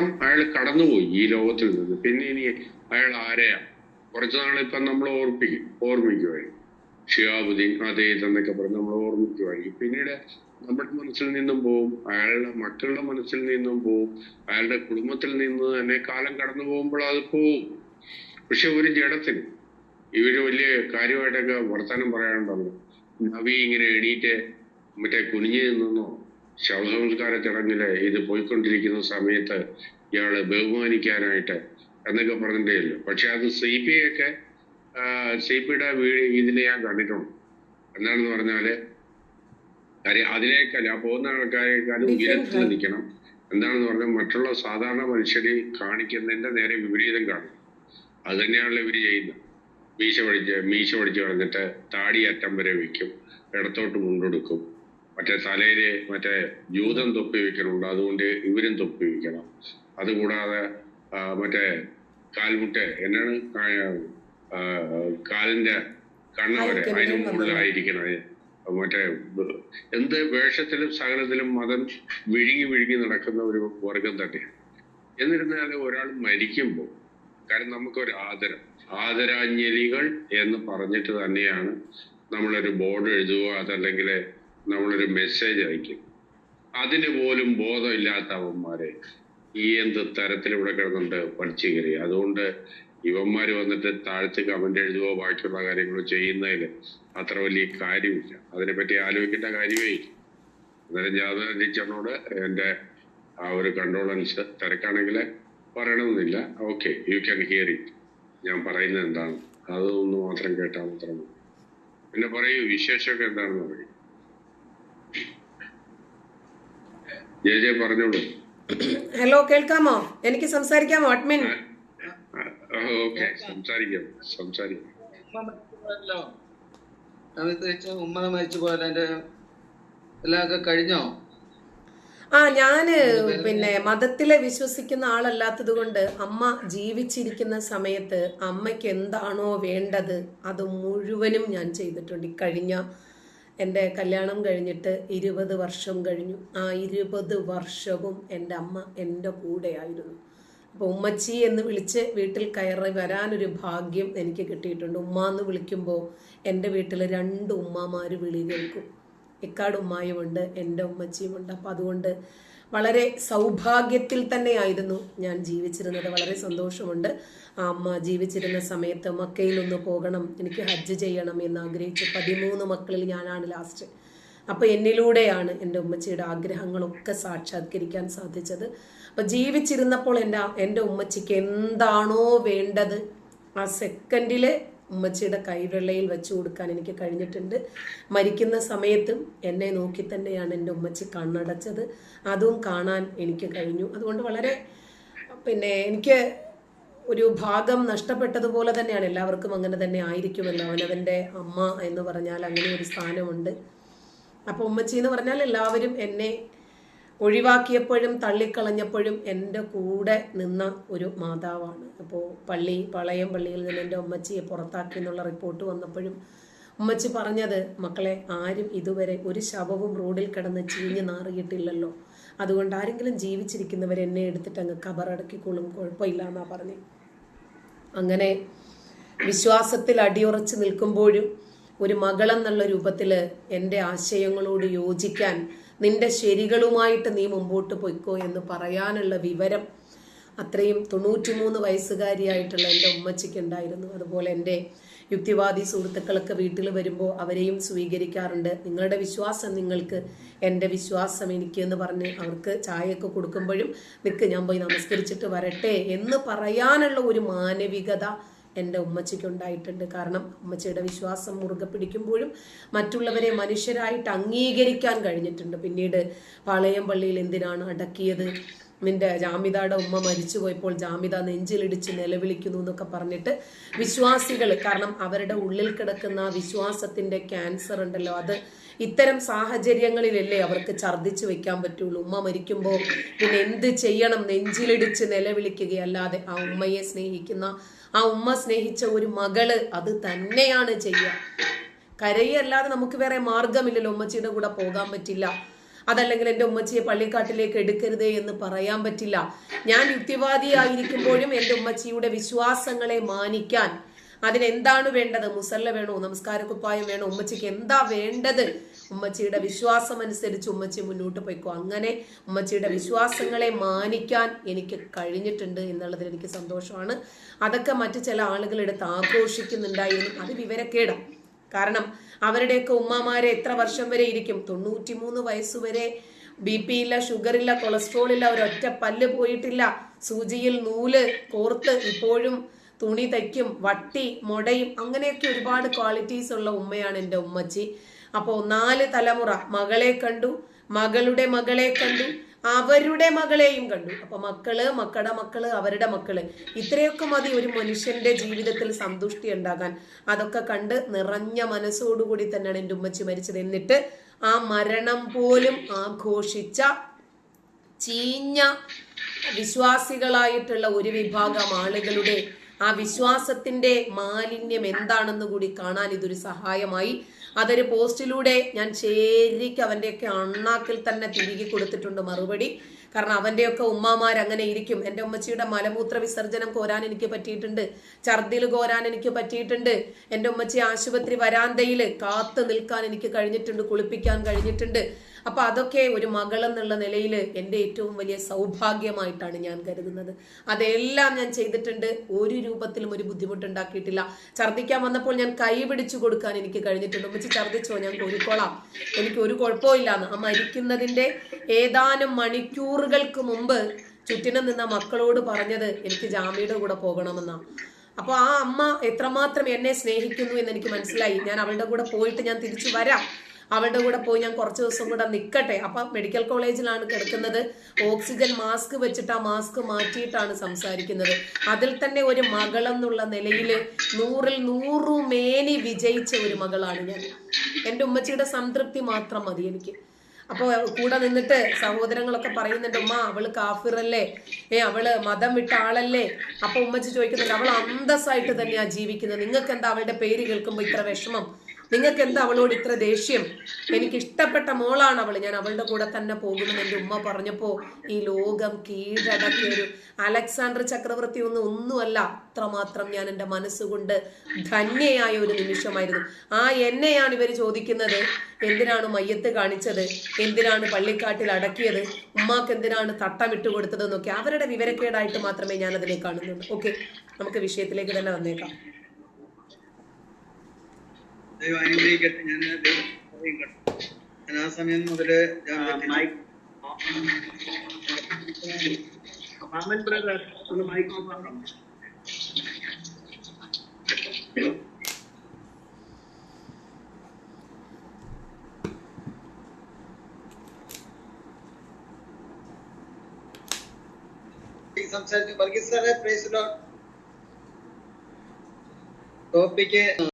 അയാൾ കടന്നുപോയി ഈ ലോകത്തിൽ നിന്ന്. പിന്നെ ഇനി അയാൾ ആരെയാ? കുറച്ചു നാളിപ്പം നമ്മൾ ഓർപ്പിക്കും ഓർമ്മിക്കുമായിരിക്കും ഷിയാബുദ്ദീൻ അദ്ദേഹം എന്നൊക്കെ പറഞ്ഞ് നമ്മൾ ഓർമ്മിക്കുമായിരിക്കും പിന്നീട് നമ്മുടെ മനസ്സിൽ നിന്നും പോവും അയാളുടെ മക്കളുടെ മനസ്സിൽ നിന്നും പോവും അയാളുടെ കുടുംബത്തിൽ നിന്ന് തന്നെ കാലം കടന്നു പോകുമ്പോൾ അത് പോവും. പക്ഷെ ഒരു ജഡത്തിന് ഇവർ വലിയ കാര്യമായിട്ടൊക്കെ വർത്തമാനം പറയാനുണ്ടല്ലോ നവി ഇങ്ങനെ എണീറ്റ് മറ്റേ കുനിഞ്ഞു നിന്നോ? ശവസംസ്കാര ചടങ്ങിൽ ഇത് പോയിക്കൊണ്ടിരിക്കുന്ന സമയത്ത് ഇയാൾ ബഹുമാനിക്കാനായിട്ട് എന്നൊക്കെ പറഞ്ഞിട്ടേയല്ലോ പക്ഷെ അത് സി പി ഒക്കെ സി പിയുടെ ഇതിന് ഞാൻ കണ്ടിട്ടുണ്ട്. എന്താണെന്ന് പറഞ്ഞാൽ കാര്യം അതിനേക്കാൾ ആ പോകുന്ന ആൾക്കാരെക്കാളും ഉയരത്തിൽ നിൽക്കണം. എന്താണെന്ന് പറഞ്ഞാൽ മറ്റുള്ള സാധാരണ മനുഷ്യരെ കാണിക്കുന്നതിന്റെ നേരെ വിപരീതം കാണും. അത് തന്നെയാണല്ലോ ഇവർ ചെയ്യുന്നത്. മീശ പഠിച്ച് മീശ പഠിച്ച് കളഞ്ഞിട്ട് താടി അറ്റം വരെ വെക്കും. ഇടത്തോട്ട് മുണ്ടെടുക്കും. മറ്റേ തലയിൽ മറ്റേ ജൂതം തൊപ്പി വെക്കലുണ്ട്. അതുകൊണ്ട് ഇവരും തൊപ്പി വെക്കണം. അതുകൂടാതെ മറ്റേ കാൽമുട്ട് എന്നാണ് കാലിന്റെ കണ്ണ വരെ അതിന് മുകളിലായിരിക്കണം മറ്റേ എന്ത് വേഷത്തിലും സകലത്തിലും മതം വിഴുങ്ങി വിഴുങ്ങി നടക്കുന്ന ഒരു വർഗം തന്നെയാണ്. എന്നിരുന്നാലും ഒരാൾ മരിക്കുമ്പോൾ കാരണം നമുക്കൊരു ആദരം. ആദരാഞ്ജലികൾ എന്ന് പറഞ്ഞിട്ട് തന്നെയാണ് നമ്മളൊരു ബോർഡ് എഴുതുക അതല്ലെങ്കിൽ നമ്മളൊരു മെസ്സേജ് അയക്കും. അതിന് പോലും ബോധമില്ലാത്ത അവന്മാരെ ഈ എന്ത് തരത്തിൽ ഇവിടെ കിടന്നുണ്ട് പഠിച്ചു കയറി. അതുകൊണ്ട് ഇവന്മാർ വന്നിട്ട് താഴ്ത്ത് കമന്റ് എഴുതുകയോ ബാക്കിയുള്ള കാര്യങ്ങൾ ചെയ്യുന്നതിൽ അത്ര വലിയ കാര്യമില്ല. അതിനെപ്പറ്റി ആലോചിക്കേണ്ട കാര്യമേ ഇല്ല. അന്നേരം ജാതക ടീച്ചറിനോട് എന്റെ ആ ഒരു കണ്ടോളൻസ് തിരക്കാണെങ്കിൽ പറയണമെന്നില്ല. Okay you can hear it ഞാൻ പറയുന്നത് എന്താണ്? അതൊന്ന് മാത്രം കേട്ടാൽ മാത്രം മതി. പിന്നെ പറയൂ വിശേഷമൊക്കെ എന്താണെന്ന് പറയൂ. ജെ ജെ പറഞ്ഞോളൂ. ഹലോ കേൾക്കാമോ? എനിക്ക് സംസാരിക്കാമോ അഡ്മിൻ? ഓക്കെ സംസാരിക്കാം സംസാരിക്കാം. ഉമ്മ മരിച്ചു പോലെ എന്റെ എല്ലാമൊക്കെ കഴിഞ്ഞോ? ആ ഞാൻ പിന്നെ മതത്തിലെ വിശ്വസിക്കുന്ന ആളല്ലാത്തത് കൊണ്ട് അമ്മ ജീവിച്ചിരിക്കുന്ന സമയത്ത് അമ്മയ്ക്ക് എന്താണോ വേണ്ടത് അത് മുഴുവനും ഞാൻ ചെയ്തിട്ടുണ്ട്. ഈ കഴിഞ്ഞ എന്റെ കല്യാണം കഴിഞ്ഞിട്ട് ഇരുപത് വർഷം കഴിഞ്ഞു. ആ ഇരുപത് വർഷവും എന്റെ അമ്മ എന്റെ കൂടെയായിരുന്നു. അപ്പോൾ ഉമ്മച്ചി എന്ന് വിളിച്ച് വീട്ടിൽ കയറി വരാനൊരു ഭാഗ്യം എനിക്ക് കിട്ടിയിട്ടുണ്ട്. ഉമ്മ എന്ന് വിളിക്കുമ്പോൾ എന്റെ വീട്ടിൽ രണ്ട് ഉമ്മമാർ വിളി കേൾക്കും. ഇക്കാട് ഉമ്മായുമുണ്ട് എന്റെ ഉമ്മച്ചിയുമുണ്ട് അപ്പം അതുകൊണ്ട് വളരെ സൗഭാഗ്യത്തിൽ തന്നെയായിരുന്നു ഞാൻ ജീവിച്ചിരുന്നത്. വളരെ സന്തോഷമുണ്ട്. ആ അമ്മ ജീവിച്ചിരുന്ന സമയത്ത് മക്കയിലൊന്ന് പോകണം എനിക്ക് ഹജ്ജ് ചെയ്യണം എന്ന് ആഗ്രഹിച്ചു പതിമൂന്ന് മക്കളിൽ ഞാനാണ് ലാസ്റ്റ് അപ്പൊ എന്നിലൂടെയാണ് എന്റെ ഉമ്മച്ചിയുടെ ആഗ്രഹങ്ങളൊക്കെ സാക്ഷാത്കരിക്കാൻ സാധിച്ചത്. അപ്പൊ ജീവിച്ചിരുന്നപ്പോൾ എന്റെ എന്റെ ഉമ്മച്ചിക്ക് എന്താണോ വേണ്ടത് ആ സെക്കൻഡിൽ ഉമ്മച്ചിയുടെ കൈവെള്ളയിൽ വെച്ചു കൊടുക്കാൻ എനിക്ക് കഴിഞ്ഞിട്ടുണ്ട്. മരിക്കുന്ന സമയത്തും എന്നെ നോക്കി തന്നെയാണ് എന്റെ ഉമ്മച്ചി കണ്ണടച്ചത്. അതും കാണാൻ എനിക്ക് കഴിഞ്ഞു. അതുകൊണ്ട് വളരെ പിന്നെ എനിക്ക് ഒരു ഭാഗം നഷ്ടപ്പെട്ടതുപോലെ തന്നെയാണ്. എല്ലാവർക്കും അങ്ങനെ തന്നെ ആയിരിക്കുമല്ലോ അവനവന്റെ അമ്മ എന്ന് പറഞ്ഞാൽ അങ്ങനെ ഒരു സ്ഥാനമുണ്ട്. അപ്പോൾ ഉമ്മച്ചി എന്ന് പറഞ്ഞാൽ എല്ലാവരും എന്നെ ഒഴിവാക്കിയപ്പോഴും തള്ളിക്കളഞ്ഞപ്പോഴും എന്റെ കൂടെ നിന്ന ഒരു മാതാവാണ്. അപ്പോൾ പള്ളി പളയം പള്ളിയിൽ നിന്ന് എന്റെ ഉമ്മച്ചിയെ പുറത്താക്കി എന്നുള്ള റിപ്പോർട്ട് വന്നപ്പോഴും ഉമ്മച്ചി പറഞ്ഞത് മക്കളെ ആരും ഇതുവരെ ഒരു ശവവും റോഡിൽ കിടന്ന് ചീഞ്ഞ് നാറിയിട്ടില്ലല്ലോ. അതുകൊണ്ട് ആരെങ്കിലും ജീവിച്ചിരിക്കുന്നവർ എന്നെ എടുത്തിട്ട് അങ്ങ് കബറടക്കിക്കൊള്ളും കുഴപ്പമില്ല എന്നാ പറഞ്ഞു. അങ്ങനെ വിശ്വാസത്തിൽ അടിയുറച്ച് നിൽക്കുമ്പോഴും ഒരു മകളെന്നുള്ള രൂപത്തിൽ എന്റെ ആശയങ്ങളോട് യോജിക്കാൻ നിന്റെ ശരികളുമായിട്ട് നീ മുമ്പോട്ട് പൊയ്ക്കോ എന്ന് പറയാനുള്ള വിവരം അത്രയും തൊണ്ണൂറ്റിമൂന്ന് വയസ്സുകാരിയായിട്ടുള്ള എന്റെ ഉമ്മച്ചിക്ക് ഉണ്ടായിരുന്നു. അതുപോലെ എന്റെ യുക്തിവാദി സുഹൃത്തുക്കളൊക്കെ വീട്ടിൽ വരുമ്പോൾ അവരെയും സ്വീകരിക്കാറുണ്ട്. നിങ്ങളുടെ വിശ്വാസം നിങ്ങൾക്ക് എന്റെ വിശ്വാസം എനിക്ക് എന്ന് പറഞ്ഞ് അവർക്ക് ചായയൊക്കെ കൊടുക്കുമ്പോഴും നിൽക്ക് ഞാൻ പോയി നമസ്കരിച്ചിട്ട് വരട്ടെ എന്ന് പറയാനുള്ള ഒരു മാനവികത എന്റെ ഉമ്മച്ചിക്കുണ്ടായിട്ടുണ്ട്. കാരണം ഉമ്മച്ചിയുടെ വിശ്വാസം മുറുകെ പിടിക്കുമ്പോഴും മറ്റുള്ളവരെ മനുഷ്യരായിട്ട് അംഗീകരിക്കാൻ കഴിഞ്ഞിട്ടുണ്ട്. പിന്നീട് പാളയം പള്ളിയിൽ എന്തിനാണ് അടക്കിയത്? നിന്റെ ജാമിതയുടെ ഉമ്മ മരിച്ചു പോയപ്പോൾ ജാമിത നെഞ്ചിലിടിച്ച് നിലവിളിക്കുന്നു എന്നൊക്കെ പറഞ്ഞിട്ട് വിശ്വാസികൾ കാരണം അവരുടെ ഉള്ളിൽ കിടക്കുന്ന വിശ്വാസത്തിന്റെ ക്യാൻസർ ഉണ്ടല്ലോ. അത് ഇത്തരം സാഹചര്യങ്ങളിലല്ലേ അവർക്ക് ഛർദ്ദിച്ചു വെക്കാൻ പറ്റുള്ളൂ. ഉമ്മ മരിക്കുമ്പോൾ പിന്നെ എന്ത് ചെയ്യണം? നെഞ്ചിലിടിച്ച് നിലവിളിക്കുകയല്ലാതെ ആ ഉമ്മയെ സ്നേഹിക്കുന്ന ആ ഉമ്മ സ്നേഹിച്ച ഒരു മകൾ അത് തന്നെയാണ് ചെയ്യുക. കരയല്ലാതെ നമുക്ക് വേറെ മാർഗമില്ലല്ലോ ഉമ്മച്ചിയുടെ കൂടെ പോകാൻ പറ്റില്ല. അതല്ലെങ്കിൽ എന്റെ ഉമ്മച്ചിയെ പള്ളിക്കാട്ടിലേക്ക് എടുക്കരുത് എന്ന് പറയാൻ പറ്റില്ല. ഞാൻ യുക്തിവാദിയായിരിക്കുമ്പോഴും എന്റെ ഉമ്മച്ചിയുടെ വിശ്വാസങ്ങളെ മാനിക്കാൻ. അതിനെന്താണ് വേണ്ടത്? മുസല്ല വേണോ? നമസ്കാര കുപ്പായം വേണോ? ഉമ്മച്ചിക്ക് എന്താ വേണ്ടത്? ഉമ്മച്ചിയുടെ വിശ്വാസം അനുസരിച്ച് ഉമ്മച്ചി മുന്നോട്ട് പോയിക്കോ. അങ്ങനെ ഉമ്മച്ചിയുടെ വിശ്വാസങ്ങളെ മാനിക്കാൻ എനിക്ക് കഴിഞ്ഞിട്ടുണ്ട് എന്നുള്ളതിൽ എനിക്ക് സന്തോഷമാണ്. അതൊക്കെ മറ്റു ചില ആളുകൾ എടുത്ത് ആഘോഷിക്കുന്നുണ്ടായിരുന്നു. അത് വിവരക്കേടാണ് കാരണം അവരുടെയൊക്കെ ഉമ്മമാരെ എത്ര വർഷം വരെ ഇരിക്കും? തൊണ്ണൂറ്റിമൂന്ന് മൂന്ന് വരെ ബി പി ഇല്ല ഷുഗർ ഇല്ല കൊളസ്ട്രോൾ ഇല്ല ഒരൊറ്റ പല്ല് പോയിട്ടില്ല. സൂചിയിൽ നൂൽ കോർത്ത് ഇപ്പോഴും തുണി തയ്ക്കും വട്ടി മുടയും. അങ്ങനെയൊക്കെ ഒരുപാട് ക്വാളിറ്റീസ് ഉള്ള ഉമ്മയാണ് എന്റെ ഉമ്മച്ചി. അപ്പോൾ നാല് തലമുറ മകളെ കണ്ടു മകളുടെ മകളെ കണ്ടു അവരുടെ മകളെയും കണ്ടു. അപ്പൊ മക്കൾ മക്കളുടെ മക്കൾ അവരുടെ മക്കൾ. ഇത്രയൊക്കെ മതി ഒരു മനുഷ്യന്റെ ജീവിതത്തിൽ സന്തുഷ്ടി ഉണ്ടാകാൻ. അതൊക്കെ കണ്ട് നിറഞ്ഞ മനസ്സോടുകൂടി തന്നെയാണ് എന്റെ ഉമ്മച്ചി മരിച്ചത്. എന്നിട്ട് ആ മരണം പോലും ആഘോഷിച്ച ചീഞ്ഞ വിശ്വാസികളായിട്ടുള്ള ഒരു വിഭാഗം ആളുകളുടെ ആ വിശ്വാസത്തിന്റെ മാലിന്യം എന്താണെന്ന് കൂടി കാണാൻ ഇതൊരു സഹായമായി. അതൊരു പോസ്റ്റിലൂടെ ഞാൻ ശരിക്കും അവന്റെയൊക്കെ അണ്ണാക്കിൽ തന്നെ തിരികെ കൊടുത്തിട്ടുണ്ട് മറുപടി. കാരണം അവന്റെയൊക്കെ ഉമ്മമാർ അങ്ങനെ ഇരിക്കും. എന്റെ ഉമ്മച്ചിയുടെ മലമൂത്ര വിസർജനം കോരാൻ എനിക്ക് പറ്റിയിട്ടുണ്ട്. ഛർദിൽ കോരാൻ എനിക്ക് പറ്റിയിട്ടുണ്ട്. എന്റെ ഉമ്മച്ചി ആശുപത്രി വരാന്തയിൽ കാത്തു നിൽക്കാൻ എനിക്ക് കഴിഞ്ഞിട്ടുണ്ട് കുളിപ്പിക്കാൻ കഴിഞ്ഞിട്ടുണ്ട്. അപ്പൊ അതൊക്കെ ഒരു മകൾ എന്നുള്ള നിലയിൽ എന്റെ ഏറ്റവും വലിയ സൗഭാഗ്യമായിട്ടാണ് ഞാൻ കരുതുന്നത്. അതെല്ലാം ഞാൻ ചെയ്തിട്ടുണ്ട്. ഒരു രൂപത്തിലും ഒരു ബുദ്ധിമുട്ടുണ്ടാക്കിയിട്ടില്ല. ഛർദ്ദിക്കാൻ വന്നപ്പോൾ ഞാൻ കൈ പിടിച്ചു കൊടുക്കാൻ എനിക്ക് കഴിഞ്ഞിട്ടുണ്ട്. ഉമ്മച്ചി ഛർദ്ദിച്ചോ? ഞാൻ കോരിക്കോളാം എനിക്ക് ഒരു കുഴപ്പമില്ലാന്ന് ആ മരിക്കുന്നതിന്റെ ഏതാനും മണിക്കൂറുകൾക്ക് മുമ്പ് ചുറ്റിനും നിന്ന മക്കളോട് പറഞ്ഞത് എനിക്ക് ജാമ്യയുടെ കൂടെ പോകണമെന്നാണ് അപ്പോൾ ആ അമ്മ എത്രമാത്രം എന്നെ സ്നേഹിക്കുന്നു എന്ന് എനിക്ക് മനസ്സിലായി. ഞാൻ അവളുടെ കൂടെ പോയിട്ട് ഞാൻ തിരിച്ചു വരാം. അവളുടെ കൂടെ പോയി ഞാൻ കുറച്ച് ദിവസം കൂടെ നിൽക്കട്ടെ അപ്പം മെഡിക്കൽ കോളേജിലാണ് കിടക്കുന്നത്. ഓക്സിജൻ മാസ്ക് വെച്ചിട്ട് ആ മാസ്ക് മാറ്റിയിട്ടാണ് സംസാരിക്കുന്നത്. അതിൽ തന്നെ ഒരു മകളെന്നുള്ള നിലയിൽ നൂറിൽ നൂറു മേനി വിജയിച്ച ഒരു മകളാണ് ഞാൻ. എന്റെ ഉമ്മച്ചിയുടെ സംതൃപ്തി മാത്രം മതി എനിക്ക്. അപ്പോൾ കൂടെ നിന്നിട്ട് സഹോദരങ്ങളൊക്കെ പറയുന്നുണ്ട് ഉമ്മ അവൾ കാഫിറല്ലേ? ഏ അവൾ മതം വിട്ട ആളല്ലേ? അപ്പൊ ഉമ്മച്ചി ചോദിക്കുന്നുണ്ട് അവൾ അന്തസ്സായിട്ട് തന്നെയാ ജീവിക്കുന്നത്. നിങ്ങൾക്ക് എന്താ അവളുടെ പേര് കേൾക്കുമ്പോൾ ഇത്ര വിഷമം? നിങ്ങൾക്ക് എന്താ അവളോട് ഇത്ര ദേഷ്യം? എനിക്ക് ഇഷ്ടപ്പെട്ട മോളാണ് അവൾ ഞാൻ അവളുടെ കൂടെ തന്നെ പോകുമെന്ന് എന്റെ ഉമ്മ പറഞ്ഞപ്പോൾ ഈ ലോകം കീഴടക്കിയൊരു അലക്സാണ്ടർ ചക്രവർത്തി ഒന്നും ഒന്നുമല്ല. അത്രമാത്രം ഞാൻ എന്റെ മനസ്സുകൊണ്ട് ധന്യയായ ഒരു നിമിഷമായിരുന്നു. ആ എന്നെയാണ് ഇവർ ചോദിക്കുന്നത്. എന്തിനാണ് മയ്യത്ത് കാണിച്ചത്? എന്തിനാണ് പള്ളിക്കാട്ടിൽ അടക്കിയത്? ഉമ്മാക്ക് എന്തിനാണ് തട്ടമിട്ട് കൊടുത്തത് എന്നൊക്കെ അവരുടെ വിവരക്കേടായിട്ട് മാത്രമേ ഞാൻ അതിനെ കാണുന്നുള്ളൂ. ഓക്കെ. നമുക്ക് വിഷയത്തിലേക്ക് തന്നെ വന്നേക്കാം. ദൈവം അനുഗ്രഹിക്കട്ടെ ഞാൻ ദൈവം പറയും കേട്ടോ. ഞാൻ ആ സമയം മുതല് ജാമ്യത്തിൽ Mamen brother, ഒന്ന് mic off ആക്കണം. സംസാരിച്ചു വർഗീസ് സാറേ പ്രൈസ് ടോപ്പിക്ക്